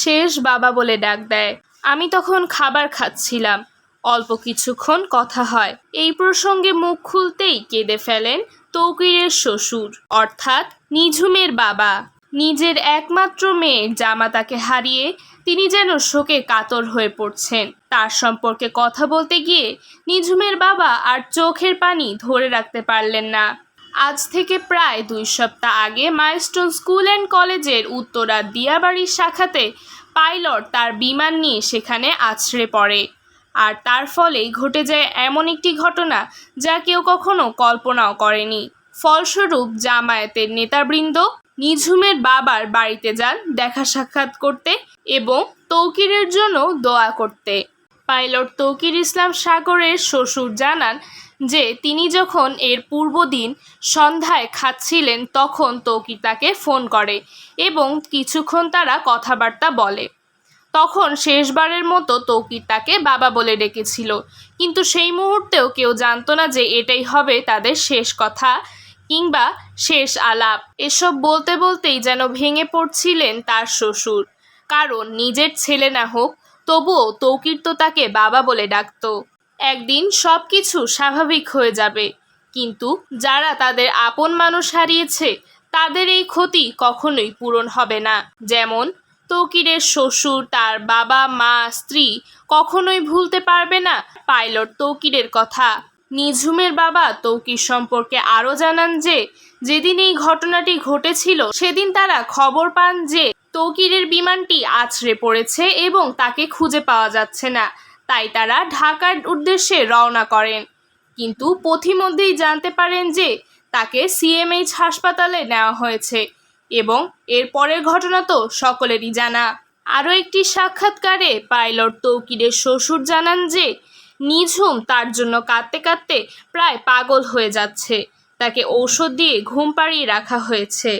শেষ বাবা বলে ডাক দেয়। আমি তখন খাবার খাচ্ছিলাম। অল্প কিছুক্ষণ কথা হয়। এই প্রসঙ্গে মুখ খুলতেই কেঁদে ফেলেন তৌকিরের শ্বশুর, অর্থাৎ নিঝুমের বাবা। নিজের একমাত্র মেয়ে জামাতাকে হারিয়ে তিনি যেন শোকে কাতর হয়ে পড়ছেন। তার সম্পর্কে কথা বলতে গিয়ে নিঝুমের বাবা আর চোখের পানি ধরে রাখতে পারলেন না। আজ থেকে প্রায় দুই সপ্তাহ আগে মাইলস্টোন স্কুল অ্যান্ড কলেজের উত্তরার দিয়াবাড়ির শাখাতে পাইলট তার বিমান নিয়ে সেখানে আছড়ে পড়ে। আর তার ফলেই ঘটে যায় এমন একটি ঘটনা যা কেউ কখনো কল্পনাও করেনি। ফলস্বরূপ জামায়াতের নেতাবৃন্দ নিঝুমের বাবার বাড়িতে যান দেখা সাক্ষাৎ করতে এবং তৌকিরের জন্য দোয়া করতে। পাইলট তৌকির ইসলাম সাগরের শ্বশুর জানান যে, তিনি যখন এর পূর্বদিন সন্ধ্যায় খাচ্ছিলেন, তখন তৌকির তাকে ফোন করে এবং কিছুক্ষণ তারা কথাবার্তা বলে। তখন শেষবারের মতো তৌকির তাকে বাবা বলে ডেকেছিল। কিন্তু সেই মুহূর্তেও কেউ জানতো না যে, এটাই হবে তাদের শেষ কথা কিংবা শেষ আলাপ। এসব বলতে বলতেই যেন ভেঙে পড়ছিলেন তার শ্বশুর। কারণ, নিজের ছেলে না হোক তবুও তৌকির তো তাকে বাবা বলে ডাকতো। একদিন সব কিছু স্বাভাবিক হয়ে যাবে। কিন্তু যারা তাদের আপন মানুষ হারিয়েছে, তাদের এই ক্ষতি কখনোই পূরণ হবে না। যেমন, তৌকিরের শ্বশুর, তার বাবা, মা, স্ত্রী কখনোই ভুলতে পারবে না পাইলট তৌকিরের কথা। নিঝুমের বাবা তৌকির সম্পর্কে আরও জানান যে, যেদিন এই ঘটনাটি ঘটেছিল, সেদিন তারা খবর পান যে তৌকিরের বিমানটি আছড়ে পড়েছে এবং তাকে খুঁজে পাওয়া যাচ্ছে না। তাই তারা ঢাকার উদ্দেশ্যে রওনা করেন। কিন্তু পথিমধ্যেই জানতে পারেন যে তাকে সিএমএইচ হাসপাতালে নেওয়া হয়েছে এবং এর পরের ঘটনা তো সকলেরই জানা। আরও একটি সাক্ষাৎকারে পাইলট তৌকিরের শ্বশুর জানান যে, নিঝুম তার জন্য কাঁদতে কাঁদতে প্রায় পাগল হয়ে যাচ্ছে। তাকে ঔষধ দিয়ে ঘুম পাড়িয়ে রাখা হয়েছে।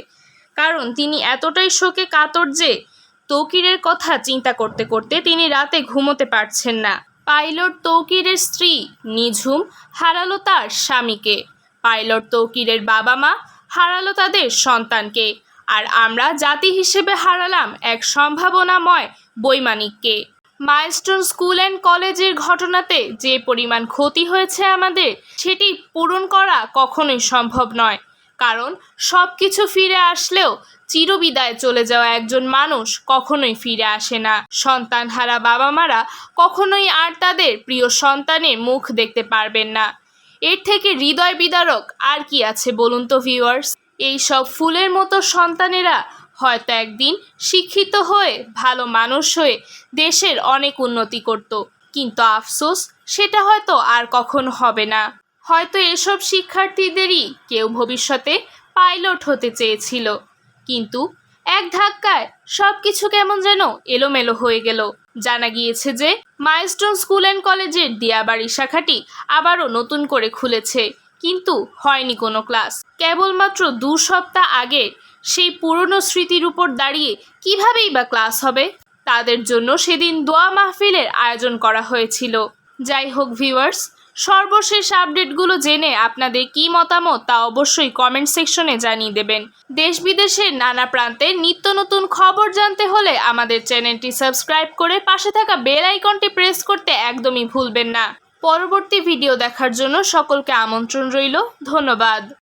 কারণ তিনি এতটাই শোকে কাতর যে তৌকিরের কথা চিন্তা করতে করতে তিনি রাতে ঘুমোতে পারছেন না। পাইলট তৌকিরের স্ত্রী নিঝুম হারালো তার স্বামীকে। পাইলট তৌকিরের বাবা মা হারালো তাদের সন্তানকে। আর আমরা জাতি হিসেবে হারালাম এক সম্ভাবনাময় বৈমানিককে। মাইলস্টোন স্কুল অ্যান্ড কলেজের ঘটনাতে যে পরিমাণ ক্ষতি হয়েছে আমাদের, সেটি পূরণ করা কখনোই সম্ভব নয়। কারণ সব কিছু ফিরে আসলেও চিরবিদায় চলে যাওয়া একজন মানুষ কখনোই ফিরে আসে না। সন্তানহারা বাবা মারা কখনোই আর তাদের প্রিয় সন্তানের মুখ দেখতে পারবেন না। এর থেকে হৃদয় বিদারক আর কি আছে বলুন তো ভিউয়ার্স এই সব ফুলের মতো সন্তানেরা হয়তো একদিন শিক্ষিত হয়ে, ভালো মানুষ হয়ে দেশের অনেক উন্নতি করত। কিন্তু আফসোস, সেটা হয়তো আর কখনো হবে না। হয়তো এসব শিক্ষার্থীদেরই কেউ ভবিষ্যতে পাইলট হতে চেয়েছিল। কিন্তু এক ধাক্কায় সব কিছু কেমন যেন এলোমেলো হয়ে গেল। জানা গিয়েছে যে মাইলস্টোন স্কুল অ্যান্ড কলেজের দিয়াবাড়ি শাখাটি আবারও নতুন করে খুলেছে, কিন্তু হয়নি কোনো ক্লাস। কেবলমাত্র দু সপ্তাহ আগে সেই পুরনো স্মৃতির উপর দাঁড়িয়ে কিভাবেই বা ক্লাস হবে? তাদের জন্য সেদিন দোয়া মাহফিলের আয়োজন করা হয়েছিল। যাই হোক ভিউয়ার্স সর্বশেষ আপডেটগুলো জেনে আপনাদের কি মতামত তা অবশ্যই কমেন্ট সেকশনে জানিয়ে দেবেন। দেশ বিদেশের নানা প্রান্তে নিত্য নতুন খবর জানতে হলে আমাদের চ্যানেলটি সাবস্ক্রাইব করে পাশে থাকা বেল আইকনটি প্রেস করতে একদমই ভুলবেন না। পরবর্তী ভিডিও দেখার জন্য সকলকে আমন্ত্রণ রইল। ধন্যবাদ।